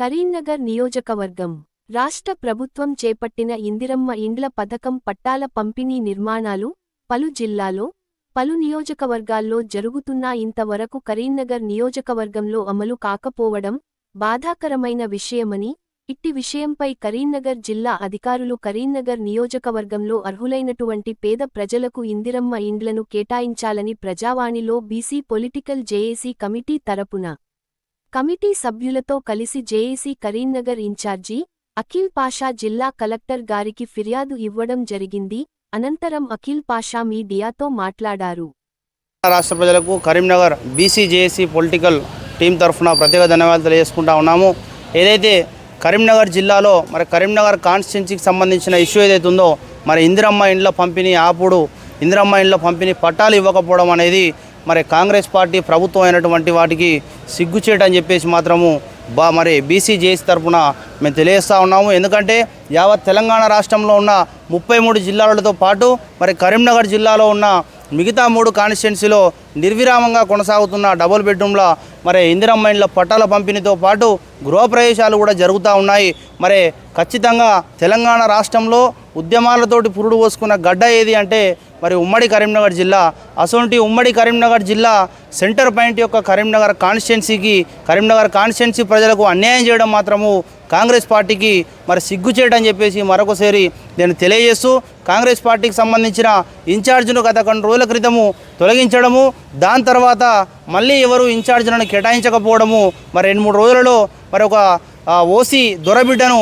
కరీంనగర్ నియోజకవర్గం. రాష్ట్ర ప్రభుత్వం చేపట్టిన ఇందిరమ్మ ఇండ్ల పథకం పట్టాల పంపిణీ నిర్మాణాలు పలు జిల్లాలో పలు నియోజకవర్గాల్లో జరుగుతున్నా ఇంతవరకు కరీంనగర్ నియోజకవర్గంలో అమలు కాకపోవడం బాధాకరమైన విషయమని ఇట్టి విషయంపై కరీంనగర్ జిల్లా అధికారులు కరీంనగర్ నియోజకవర్గంలో అర్హులైనటువంటి పేద ప్రజలకు ఇందిరమ్మ ఇండ్లను కేటాయించాలని ప్రజావాణిలో బీసీ పొలిటికల్ జేఏసీ కమిటీ తరపున కమిటీ సభ్యులతో కలిసి జేఏసీ కరీంనగర్ ఇన్ఛార్జి అఖిల్ పాషా జిల్లా కలెక్టర్ గారికి ఫిర్యాదు ఇవ్వడం జరిగింది. అనంతరం అఖిల్ పాషా మీడియాతో మాట్లాడారు. రాష్ట్ర ప్రజలకు Karimnagar BC JAC political team తరఫున ప్రత్యేక ధన్యవాదాలు తెలియజేసుకుంటా ఉన్నాము. ఏదైతే కరీంనగర్ జిల్లాలో మరి కరీంనగర్ కాన్స్టిట్యున్సీకి సంబంధించిన ఇష్యూ ఏదైతే ఉందో మరి ఇందిరమ్మ ఇండ్ల పంపిణీ ఆపుడు ఇందిరమ్మ ఇండ్ల పంపిణీ పట్టాలు ఇవ్వకపోవడం అనేది మరి కాంగ్రెస్ పార్టీ ప్రభుత్వం అయినటువంటి వాటికి సిగ్గుచేటని చెప్పేసి మాత్రము బా మరి బీసీ జేసీ తరఫున మేము తెలియజేస్తూ ఉన్నాము. ఎందుకంటే యావత్ తెలంగాణ రాష్ట్రంలో ఉన్న ముప్పై మూడు జిల్లాలతో పాటు మరి కరీంనగర్ జిల్లాలో ఉన్న మిగతా మూడు కాన్స్టిట్యున్సీలో నిర్విరామంగా కొనసాగుతున్న డబుల్ బెడ్రూమ్ల మరి ఇందిరమ్మ ఇండ్ల పట్టాల పంపిణీతో పాటు గృహప్రవేశాలు కూడా జరుగుతూ ఉన్నాయి. మరి ఖచ్చితంగా తెలంగాణ రాష్ట్రంలో ఉద్యమాలతోటి పురుడు పోసుకున్న గడ్డ ఏది అంటే మరి ఉమ్మడి కరీంనగర్ జిల్లా అసొంటి ఉమ్మడి కరీంనగర్ జిల్లా సెంటర్ పాయింట్ యొక్క కరీంనగర్ కాన్స్టిట్యున్సీకి కరీంనగర్ కాన్స్టిట్యున్సీ ప్రజలకు అన్యాయం చేయడం మాత్రము కాంగ్రెస్ పార్టీకి మరి సిగ్గు చేయడం చెప్పేసి మరొకసారి నేను తెలియజేస్తూ కాంగ్రెస్ పార్టీకి సంబంధించిన ఇన్ఛార్జ్ను గత కొన్ని రోజుల క్రితము తొలగించడము దాని తర్వాత మళ్ళీ ఎవరు ఇన్ఛార్జ్లను కేటాయించకపోవడము మరి రెండు మూడు రోజులలో మరి ఒక ఓసీ దొరబిడ్డను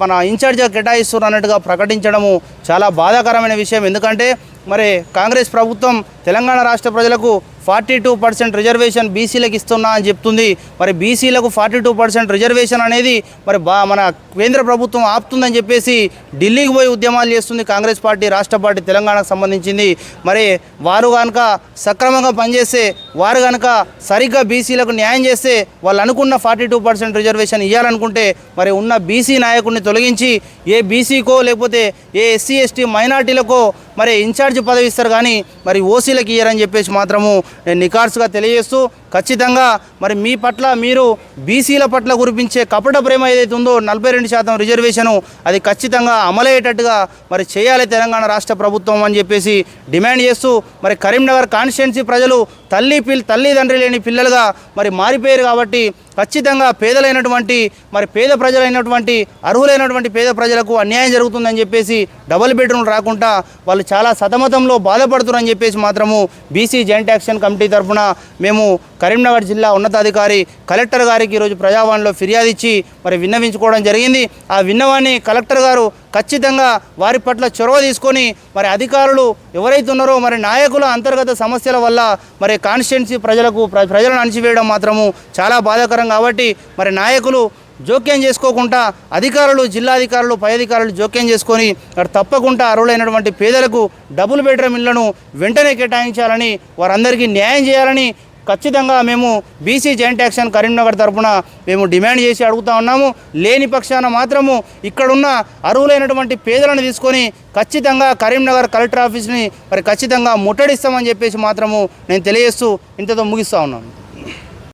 మన ఇన్ఛార్జ్గా కేటాయిస్తున్నారు అన్నట్టుగా ప్రకటించడము చాలా బాధాకరమైన విషయం. ఎందుకంటే మరి కాంగ్రెస్ ప్రభుత్వం తెలంగాణ రాష్ట్ర ప్రజలకు ఫార్టీ టూ పర్సెంట్ రిజర్వేషన్ బీసీలకు ఇస్తున్నా అని చెప్తుంది. మరి బీసీలకు ఫార్టీ టూ పర్సెంట్ రిజర్వేషన్ అనేది మరి బా మన కేంద్ర ప్రభుత్వం ఆపుతుందని చెప్పేసి ఢిల్లీకి పోయి ఉద్యమాలు చేస్తుంది కాంగ్రెస్ పార్టీ రాష్ట్ర పార్టీ తెలంగాణకు సంబంధించింది. మరి వారు కనుక సక్రమంగా పనిచేస్తే వారు కనుక సరిగ్గా బీసీలకు న్యాయం చేస్తే వాళ్ళు అనుకున్న ఫార్టీ టూ పర్సెంట్ రిజర్వేషన్ ఇవ్వాలనుకుంటే మరి ఉన్న బీసీ నాయకుడిని తొలగించి ఏ బీసీకో లేకపోతే ఏ ఎస్సీ ఎస్టీ మైనార్టీలకో మరి ఇన్ఛార్జ్ పదవి ఇస్తారు కానీ మరి ఓసీలకు ఇయ్యరని చెప్పేసి మాత్రము నేను నికార్సుగా తెలియజేస్తూ ఖచ్చితంగా మరి మీ పట్ల మీరు బీసీల పట్ల కురిపించే కపట ప్రేమ ఏదైతే ఉందో నలభై రెండు శాతం రిజర్వేషను అది ఖచ్చితంగా అమలయ్యేటట్టుగా మరి చేయాలి తెలంగాణ రాష్ట్ర ప్రభుత్వం అని చెప్పేసి డిమాండ్ చేస్తూ మరి కరీంనగర్ కాన్స్టిట్యున్సీ ప్రజలు తల్లి పిల్ తల్లిదండ్రి లేని పిల్లలుగా మరి మారిపోయారు కాబట్టి ఖచ్చితంగా పేదలైనటువంటి మరి పేద ప్రజలైనటువంటి అర్హులైనటువంటి పేద ప్రజలకు అన్యాయం జరుగుతుందని చెప్పేసి డబుల్ బెడ్రూమ్ రాకుండా వాళ్ళు చాలా సతమతంలో బాధపడుతున్నారని చెప్పేసి మాత్రము బీసీ జాయింట్ యాక్షన్ కమిటీ తరఫున మేము కరీంనగర్ జిల్లా ఉన్నతాధికారి కలెక్టర్ గారికి ఈరోజు ప్రజావాణిలో ఫిర్యాదు ఇచ్చి మరి విన్నవించుకోవడం జరిగింది. ఆ విన్నవాన్ని కలెక్టర్ గారు ఖచ్చితంగా వారి పట్ల చొరవ తీసుకొని మరి అధికారులు ఎవరైతే ఉన్నారో మరి నాయకుల అంతర్గత సమస్యల వల్ల మరి కాన్స్టిట్యున్సీ ప్రజలకు ప్ర- ప్రజలను అణచివేయడం మాత్రము చాలా బాధాకరం కాబట్టి మరి నాయకులు జోక్యం చేసుకోకుండా అధికారులు జిల్లాధికారులు పై అధికారులు జోక్యం చేసుకొని తప్పకుండా అర్హులైనటువంటి పేదలకు డబుల్ బెడ్రూమ్ ఇళ్ళను వెంటనే కేటాయించాలని వారందరికీ న్యాయం చేయాలని ఖచ్చితంగా మేము బీసీ జాయింట్ యాక్షన్ కరీంనగర్ తరఫున మేము డిమాండ్ చేసి అడుగుతా ఉన్నాము. లేని పక్షాన మాత్రము ఇక్కడున్న అర్హులైనటువంటి పేదలను తీసుకొని ఖచ్చితంగా కరీంనగర్ కలెక్టర్ ఆఫీస్ని మరి ఖచ్చితంగా ముట్టడిస్తామని చెప్పేసి మాత్రము నేను తెలియజేస్తూ ఇంతతో ముగిస్తూ ఉన్నాను.